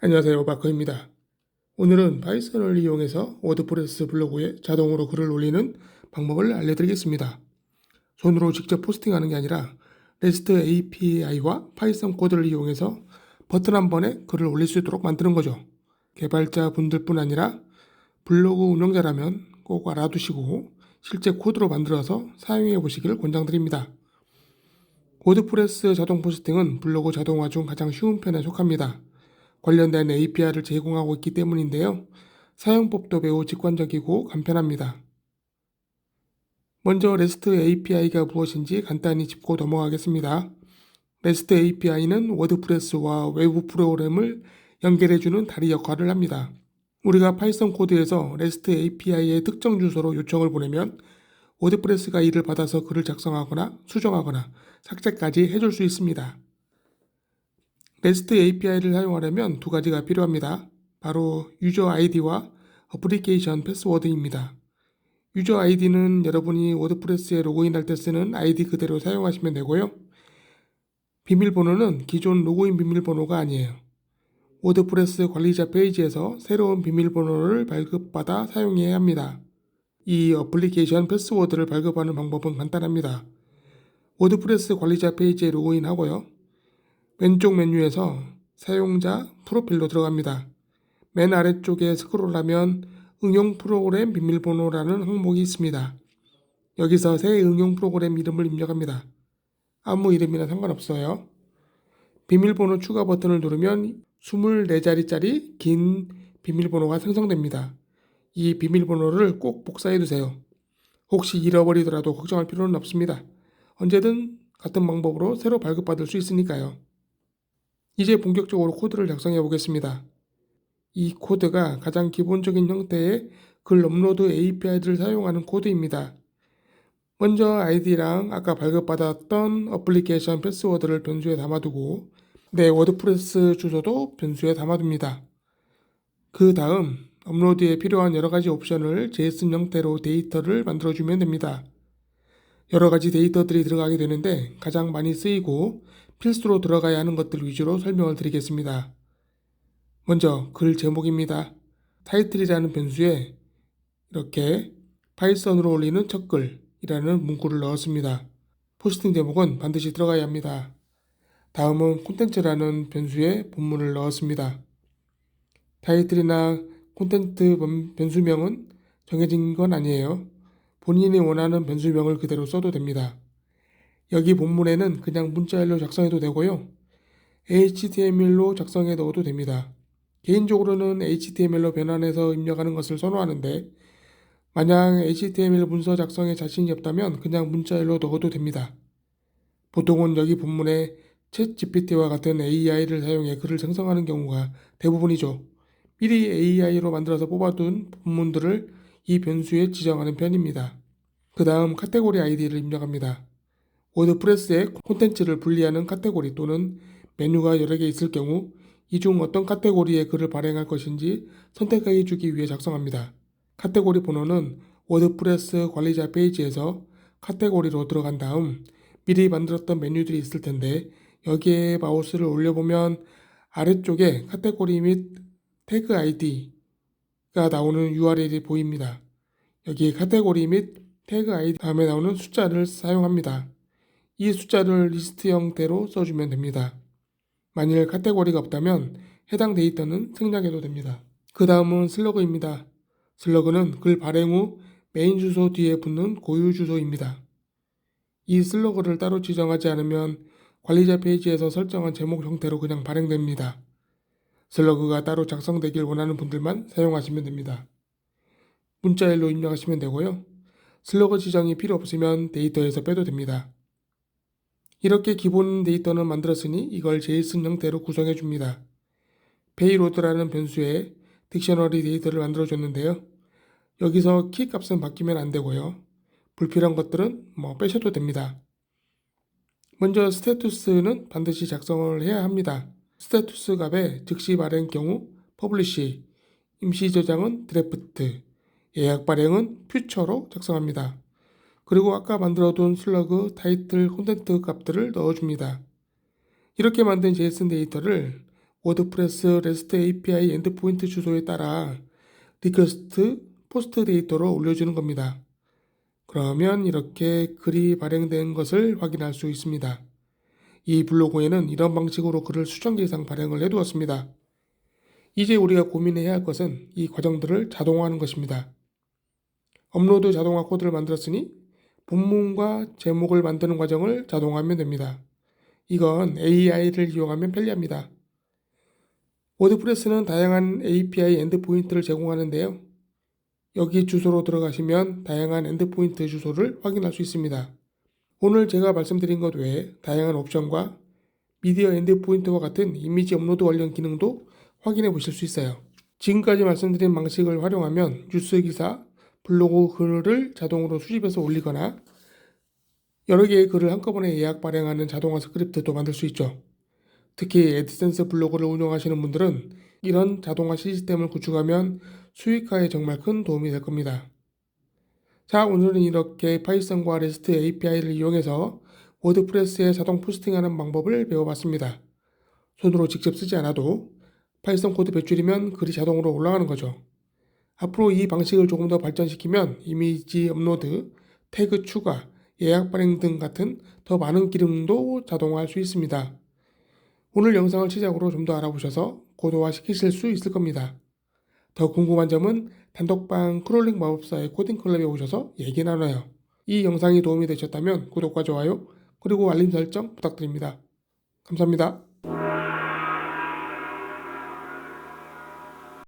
안녕하세요 마커입니다. 오늘은 파이썬을 이용해서 워드프레스 블로그에 자동으로 글을 올리는 방법을 알려드리겠습니다. 손으로 직접 포스팅하는 게 아니라 REST API와 파이썬 코드를 이용해서 버튼 한 번에 글을 올릴 수 있도록 만드는 거죠. 개발자 분들뿐 아니라 블로그 운영자라면 꼭 알아두시고 실제 코드로 만들어서 사용해 보시기를 권장드립니다. 워드프레스 자동 포스팅은 블로그 자동화 중 가장 쉬운 편에 속합니다. 관련된 API를 제공하고 있기 때문인데요. 사용법도 매우 직관적이고 간편합니다. 먼저 REST API가 무엇인지 간단히 짚고 넘어가겠습니다. REST API는 워드프레스와 외부 프로그램을 연결해주는 다리 역할을 합니다. 우리가 파이썬 코드에서 REST API의 특정 주소로 요청을 보내면 워드프레스가 이를 받아서 글을 작성하거나 수정하거나 삭제까지 해줄 수 있습니다. REST API를 사용하려면 두 가지가 필요합니다. 바로 유저 아이디와 어플리케이션 패스워드입니다. 유저 아이디는 여러분이 워드프레스에 로그인할 때 쓰는 아이디 그대로 사용하시면 되고요. 비밀번호는 기존 로그인 비밀번호가 아니에요. 워드프레스 관리자 페이지에서 새로운 비밀번호를 발급받아 사용해야 합니다. 이 어플리케이션 패스워드를 발급하는 방법은 간단합니다. 워드프레스 관리자 페이지에 로그인하고요. 왼쪽 메뉴에서 사용자 프로필로 들어갑니다. 맨 아래쪽에 스크롤하면 응용 프로그램 비밀번호라는 항목이 있습니다. 여기서 새 응용 프로그램 이름을 입력합니다. 아무 이름이나 상관없어요. 비밀번호 추가 버튼을 누르면 24자리짜리 긴 비밀번호가 생성됩니다. 이 비밀번호를 꼭 복사해 두세요. 혹시 잃어버리더라도 걱정할 필요는 없습니다. 언제든 같은 방법으로 새로 발급받을 수 있으니까요. 이제 본격적으로 코드를 작성해 보겠습니다. 이 코드가 가장 기본적인 형태의 글 업로드 API를 사용하는 코드입니다. 먼저 아이디랑 아까 발급받았던 어플리케이션 패스워드를 변수에 담아두고 내 워드프레스 주소도 변수에 담아둡니다. 그 다음 업로드에 필요한 여러 가지 옵션을 JSON 형태로 데이터를 만들어주면 됩니다. 여러 가지 데이터들이 들어가게 되는데 가장 많이 쓰이고 필수로 들어가야 하는 것들 위주로 설명을 드리겠습니다. 먼저 글 제목입니다. 타이틀이라는 변수에 이렇게 파이썬으로 올리는 첫 글이라는 문구를 넣었습니다. 포스팅 제목은 반드시 들어가야 합니다. 다음은 콘텐츠라는 변수에 본문을 넣었습니다. 타이틀이나 콘텐츠 변수명은 정해진 건 아니에요. 본인이 원하는 변수명을 그대로 써도 됩니다. 여기 본문에는 그냥 문자일로 작성해도 되고요. HTML로 작성해 넣어도 됩니다. 개인적으로는 HTML로 변환해서 입력하는 것을 선호하는데 만약 HTML 문서 작성에 자신이 없다면 그냥 문자일로 넣어도 됩니다. 보통은 여기 본문에 챗 GPT와 같은 AI를 사용해 글을 생성하는 경우가 대부분이죠. 미리 AI로 만들어서 뽑아둔 본문들을 이 변수에 지정하는 편입니다. 그 다음 카테고리 아이디를 입력합니다. 워드프레스에 콘텐츠를 분리하는 카테고리 또는 메뉴가 여러 개 있을 경우 이 중 어떤 카테고리에 글을 발행할 것인지 선택해 주기 위해 작성합니다. 카테고리 번호는 워드프레스 관리자 페이지에서 카테고리로 들어간 다음 미리 만들었던 메뉴들이 있을 텐데 여기에 마우스를 올려보면 아래쪽에 카테고리 및 태그 아이디 가 나오는 URL이 보입니다. 여기 카테고리 및 태그 아이디 다음에 나오는 숫자를 사용합니다. 이 숫자를 리스트 형태로 써주면 됩니다. 만일 카테고리가 없다면 해당 데이터는 생략해도 됩니다. 그 다음은 슬러그입니다. 슬러그는 글 발행 후 메인 주소 뒤에 붙는 고유 주소입니다. 이 슬러그를 따로 지정하지 않으면 관리자 페이지에서 설정한 제목 형태로 그냥 발행됩니다. 슬러그가 따로 작성되길 원하는 분들만 사용하시면 됩니다. 문자일로 입력하시면 되고요. 슬러그 지정이 필요 없으면 데이터에서 빼도 됩니다. 이렇게 기본 데이터는 만들었으니 이걸 JSON 형태로 구성해 줍니다. 페이로드라는 변수에 딕셔너리 데이터를 만들어 줬는데요. 여기서 키 값은 바뀌면 안 되고요. 불필요한 것들은 뭐 빼셔도 됩니다. 먼저 스테투스는 반드시 작성을 해야 합니다. 스테투스 값에 즉시 발행 경우 퍼블리시, 임시 저장은 드래프트, 예약 발행은 퓨처로 작성합니다. 그리고 아까 만들어둔 슬러그, 타이틀, 콘텐트 값들을 넣어줍니다. 이렇게 만든 JSON 데이터를 워드프레스 REST API 엔드포인트 주소에 따라 리퀘스트 포스트 데이터로 올려주는 겁니다. 그러면 이렇게 글이 발행된 것을 확인할 수 있습니다. 이 블로그에는 이런 방식으로 글을 수천 개 이상 발행을 해두었습니다. 이제 우리가 고민해야 할 것은 이 과정들을 자동화하는 것입니다. 업로드 자동화 코드를 만들었으니 본문과 제목을 만드는 과정을 자동화하면 됩니다. 이건 AI를 이용하면 편리합니다. 워드프레스는 다양한 API 엔드포인트를 제공하는데요. 여기 주소로 들어가시면 다양한 엔드포인트 주소를 확인할 수 있습니다. 오늘 제가 말씀드린 것 외에 다양한 옵션과 미디어 엔드포인트와 같은 이미지 업로드 관련 기능도 확인해 보실 수 있어요. 지금까지 말씀드린 방식을 활용하면 뉴스 기사, 블로그 글을 자동으로 수집해서 올리거나 여러 개의 글을 한꺼번에 예약 발행하는 자동화 스크립트도 만들 수 있죠. 특히 애드센스 블로그를 운영하시는 분들은 이런 자동화 시스템을 구축하면 수익화에 정말 큰 도움이 될 겁니다. 자, 오늘은 이렇게 파이썬과 REST API를 이용해서 워드프레스에 자동 포스팅하는 방법을 배워봤습니다. 손으로 직접 쓰지 않아도 파이썬 코드 배출이면 글이 자동으로 올라가는 거죠. 앞으로 이 방식을 조금 더 발전시키면 이미지 업로드, 태그 추가, 예약 발행 등 같은 더 많은 기능도 자동화할 수 있습니다. 오늘 영상을 시작으로 좀 더 알아보셔서 고도화 시키실 수 있을 겁니다. 더 궁금한 점은 단독방 크롤링 마법사의 코딩 클럽에 오셔서 얘기 나눠요. 이 영상이 도움이 되셨다면 구독과 좋아요, 그리고 알림 설정 부탁드립니다. 감사합니다.